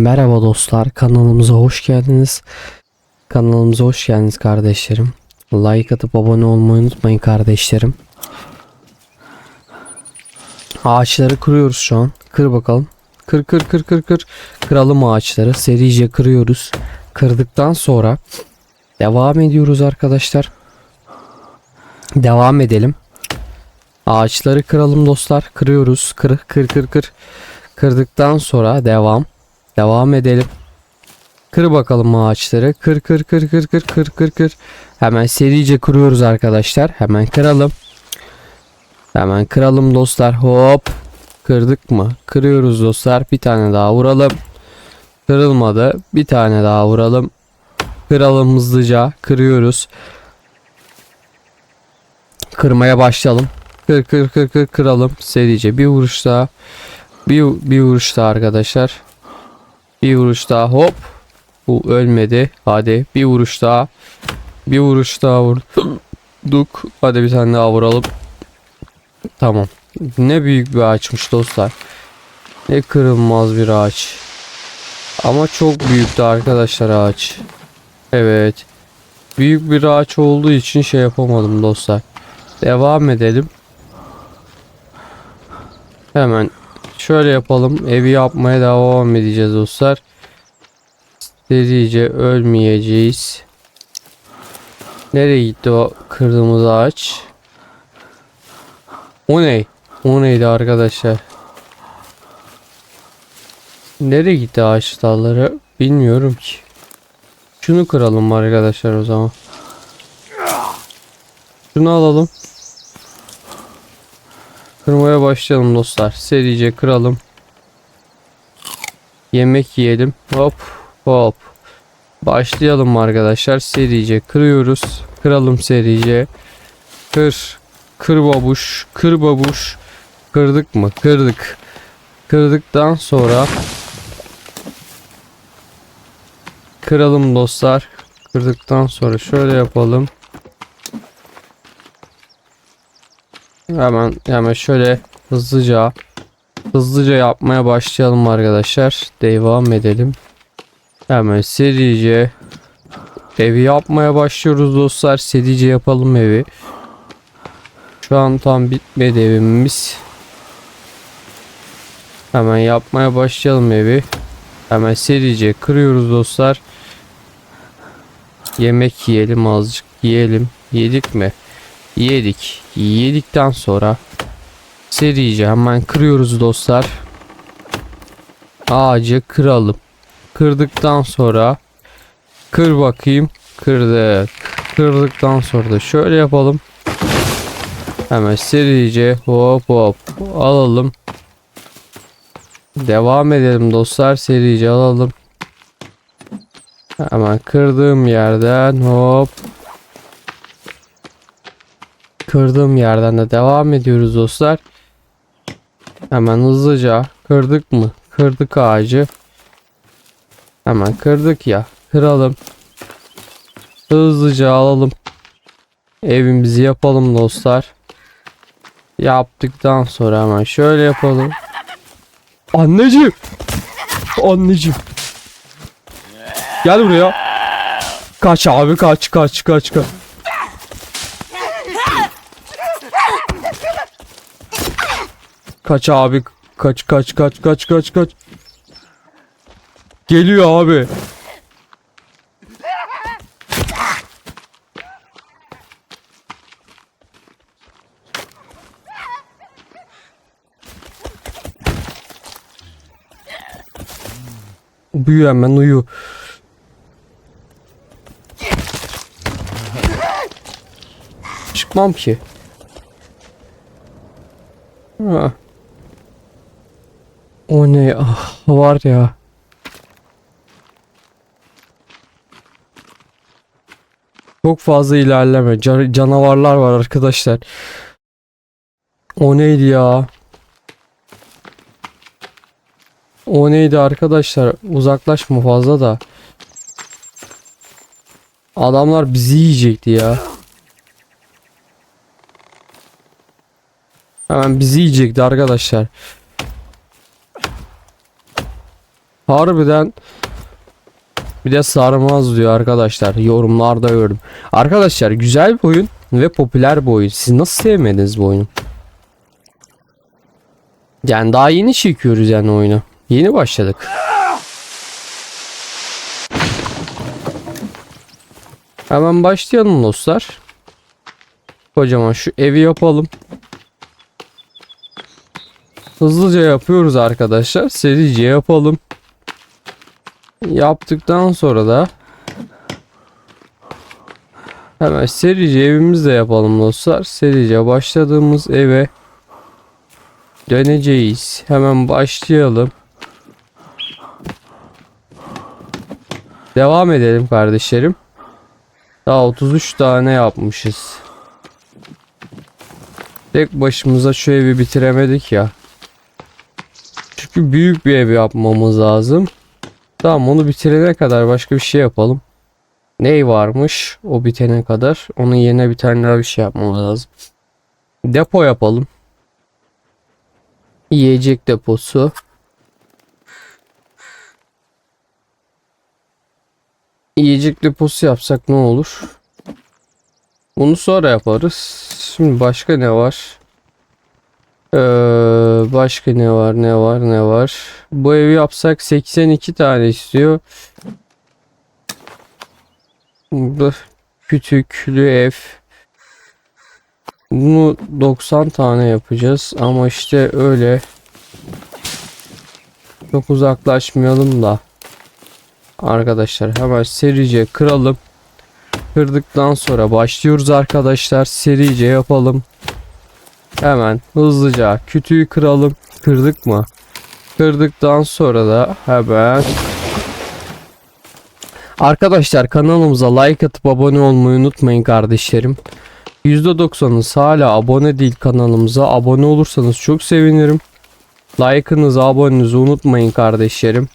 Merhaba dostlar kanalımıza hoş geldiniz. Kanalımıza hoş geldiniz kardeşlerim. Like atıp abone olmayı unutmayın kardeşlerim. Ağaçları kırıyoruz şu an. Kır bakalım. Kır kır kır kır kır. Kıralım ağaçları. Serice kırıyoruz. Kırdıktan sonra devam ediyoruz arkadaşlar. Devam edelim. Ağaçları kıralım dostlar. Kırıyoruz. Kır kır kır kır. Kırdıktan sonra devam. Devam edelim. Kır bakalım ağaçları. Kır kır kır kır kır kır kır kır. Hemen serice kırıyoruz arkadaşlar. Hemen kıralım. Hemen kıralım dostlar. Hop. Kırdık mı? Kırıyoruz dostlar. Bir tane daha vuralım. Kırılmadı. Bir tane daha vuralım. Kıralım hızlıca. Kırıyoruz. Kırmaya başlayalım. Kır kır kır kır kıralım. Serice bir vuruş daha. Bir, bir vuruş daha arkadaşlar. Bir vuruş daha hop. Bu ölmedi. Hadi bir vuruş daha. Bir vuruş daha vurduk. Hadi bir tane daha vuralım. Tamam. Ne büyük bir ağaçmış dostlar. Ne kırılmaz bir ağaç. Ama çok büyüktü arkadaşlar ağaç. Evet. Büyük bir ağaç olduğu için şey yapamadım dostlar. Devam edelim. Hemen şöyle yapalım. Evi yapmaya devam edeceğiz dostlar. Serice ölmeyeceğiz. Nereye gitti o kırdığımız ağaç? O ne? O neydi arkadaşlar? Nereye gitti ağaç dalları? Bilmiyorum ki. Şunu kıralım arkadaşlar o zaman. Şunu alalım. Kırmaya başlayalım dostlar. Serice kıralım. Yemek yiyelim. Hop hop. Başlayalım arkadaşlar. Serice kırıyoruz. Kıralım serice. Kır. Kır babuş. Kır babuş. Kırdık mı? Kırdık. Kırdıktan sonra kıralım dostlar. Kırdıktan sonra şöyle yapalım. Hemen hemen şöyle hızlıca hızlıca yapmaya başlayalım arkadaşlar. Devam edelim. Hemen serice evi yapmaya başlıyoruz dostlar. Serice yapalım evi. Şu an tam bitmedi evimiz. Hemen yapmaya başlayalım evi. Hemen serice kırıyoruz dostlar. Yemek yiyelim azıcık yiyelim. Yedik mi? Yedik. Yedikten sonra serice hemen kırıyoruz dostlar. Ağacı kıralım. Kırdıktan sonra kır bakayım. Kırdık. Kırdıktan sonra da şöyle yapalım. Hemen serice hop hop alalım. Devam edelim dostlar. Serice alalım. Hemen kırdığım yerden hop kırdığım yerden de devam ediyoruz dostlar. Hemen hızlıca kırdık mı? Kırdık ağacı. Hemen kırdık ya. Kıralım. Hızlıca alalım. Evimizi yapalım dostlar. Yaptıktan sonra hemen şöyle yapalım. Anneciğim. Anneciğim. Gel buraya. Kaç abi kaç kaç kaç kaç. Kaç abi kaç kaç kaç kaç kaç kaç. Geliyor abi. Uyu hemen uyu. Çıkmam ki. Ha. O ne ah var ya. Çok fazla ilerleme. Ca- canavarlar var arkadaşlar. O neydi ya? O neydi arkadaşlar? Uzaklaşma fazla da. Adamlar bizi yiyecekti ya. Hemen bizi yiyecekti arkadaşlar. Harbiden bir de sarmaz diyor arkadaşlar. Yorumlarda gördüm. Arkadaşlar güzel bir oyun ve popüler bir oyun. Siz nasıl sevmediniz bu oyunu? Yani daha yeni çekiyoruz yani oyunu. Yeni başladık. Hemen başlayalım dostlar. Kocaman şu evi yapalım. Hızlıca yapıyoruz arkadaşlar. Serice yapalım. Yaptıktan sonra da hemen serice evimizi de yapalım dostlar. Serice başladığımız eve döneceğiz. Hemen başlayalım. Devam edelim kardeşlerim. Daha 33 tane yapmışız. Tek başımıza şu evi bitiremedik ya. Çünkü büyük bir ev yapmamız lazım. Tamam onu bitirene kadar başka bir şey yapalım. Ney varmış o bitene kadar. Onun yerine bir tane daha bir şey yapmamız lazım. Depo yapalım. Yiyecek deposu. Yiyecek deposu yapsak ne olur? Bunu sonra yaparız. Şimdi başka ne var? Ee, başka ne var ne var ne var? Bu evi yapsak 82 tane istiyor. Burada kütüklü ev. Bunu 90 tane yapacağız ama işte öyle çok uzaklaşmayalım da arkadaşlar hemen serice kıralım kırdıktan sonra başlıyoruz arkadaşlar serice yapalım hemen hızlıca kütüğü kıralım kırdık mı kırdıktan sonra da hemen arkadaşlar kanalımıza like atıp abone olmayı unutmayın kardeşlerim %90'ınız hala abone değil kanalımıza. Abone olursanız çok sevinirim. Like'ınızı, abonenizi unutmayın kardeşlerim.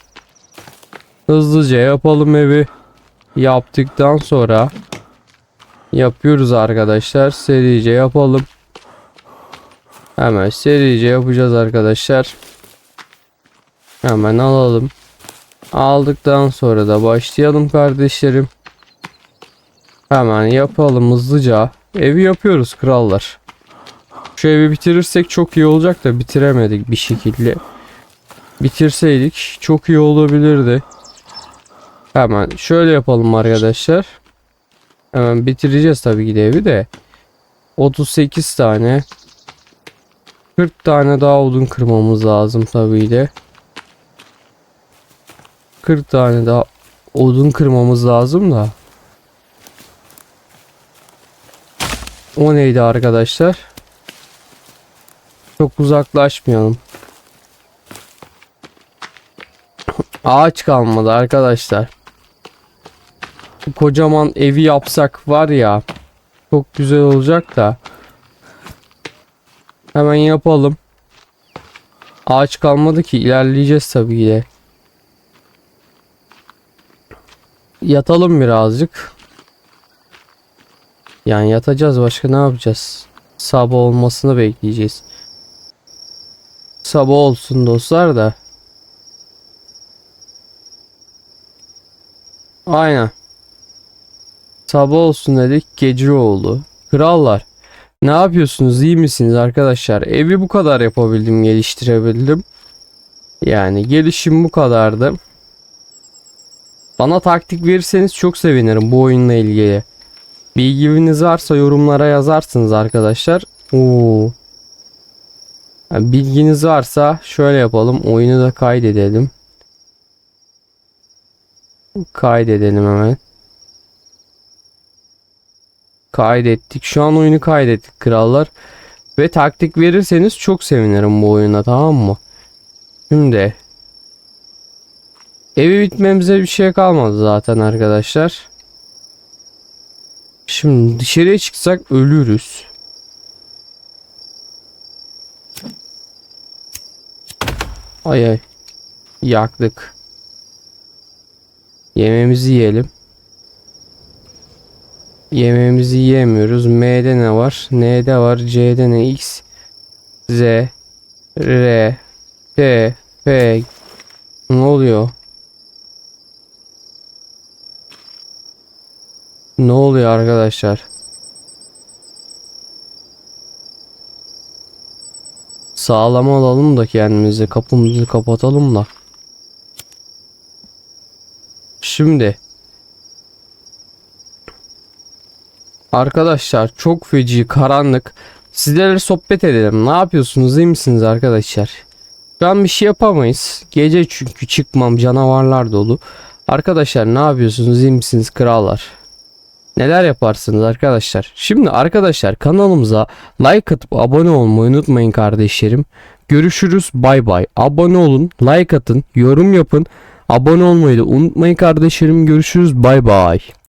Hızlıca yapalım evi. Yaptıktan sonra yapıyoruz arkadaşlar. Serice yapalım. Hemen serice yapacağız arkadaşlar. Hemen alalım. Aldıktan sonra da başlayalım kardeşlerim. Hemen yapalım hızlıca. Evi yapıyoruz krallar. Şu evi bitirirsek çok iyi olacak da bitiremedik bir şekilde. Bitirseydik çok iyi olabilirdi. Hemen şöyle yapalım arkadaşlar. Hemen bitireceğiz tabii ki de evi de. 38 tane. 40 tane daha odun kırmamız lazım tabii de. 40 tane daha odun kırmamız lazım da. O neydi arkadaşlar? Çok uzaklaşmayalım. Ağaç kalmadı arkadaşlar. Kocaman evi yapsak var ya. Çok güzel olacak da. Hemen yapalım. Ağaç kalmadı ki ilerleyeceğiz tabii ki. Yatalım birazcık. Yani yatacağız başka ne yapacağız? Sabah olmasını bekleyeceğiz. Sabah olsun dostlar da. Aynen. Sabah olsun dedik gece oldu. Krallar. Ne yapıyorsunuz iyi misiniz arkadaşlar? Evi bu kadar yapabildim geliştirebildim. Yani gelişim bu kadardı. Bana taktik verirseniz çok sevinirim bu oyunla ilgili. Bilginiz varsa yorumlara yazarsınız arkadaşlar. Oo. Bilginiz varsa şöyle yapalım. Oyunu da kaydedelim. Kaydedelim hemen. Kaydettik. Şu an oyunu kaydettik krallar. Ve taktik verirseniz çok sevinirim bu oyuna tamam mı? Şimdi evi bitmemize bir şey kalmadı zaten arkadaşlar. Şimdi dışarıya çıksak ölürüz. Ay ay. Yaktık. Yemeğimizi yiyelim. Yemeğimizi yiyemiyoruz. M'de ne var? N'de var. C'de ne? X, Z, R, T, F. Ne oluyor? Ne oluyor arkadaşlar? Sağlama alalım da kendimizi. Kapımızı kapatalım da. Şimdi. Arkadaşlar çok feci karanlık. Sizlerle sohbet edelim. Ne yapıyorsunuz? iyi misiniz arkadaşlar? Şu an bir şey yapamayız. Gece çünkü çıkmam canavarlar dolu. Arkadaşlar ne yapıyorsunuz? iyi misiniz krallar? Neler yaparsınız arkadaşlar? Şimdi arkadaşlar kanalımıza like atıp abone olmayı unutmayın kardeşlerim. Görüşürüz. Bay bay. Abone olun, like atın, yorum yapın. Abone olmayı da unutmayın kardeşlerim. Görüşürüz. Bay bay.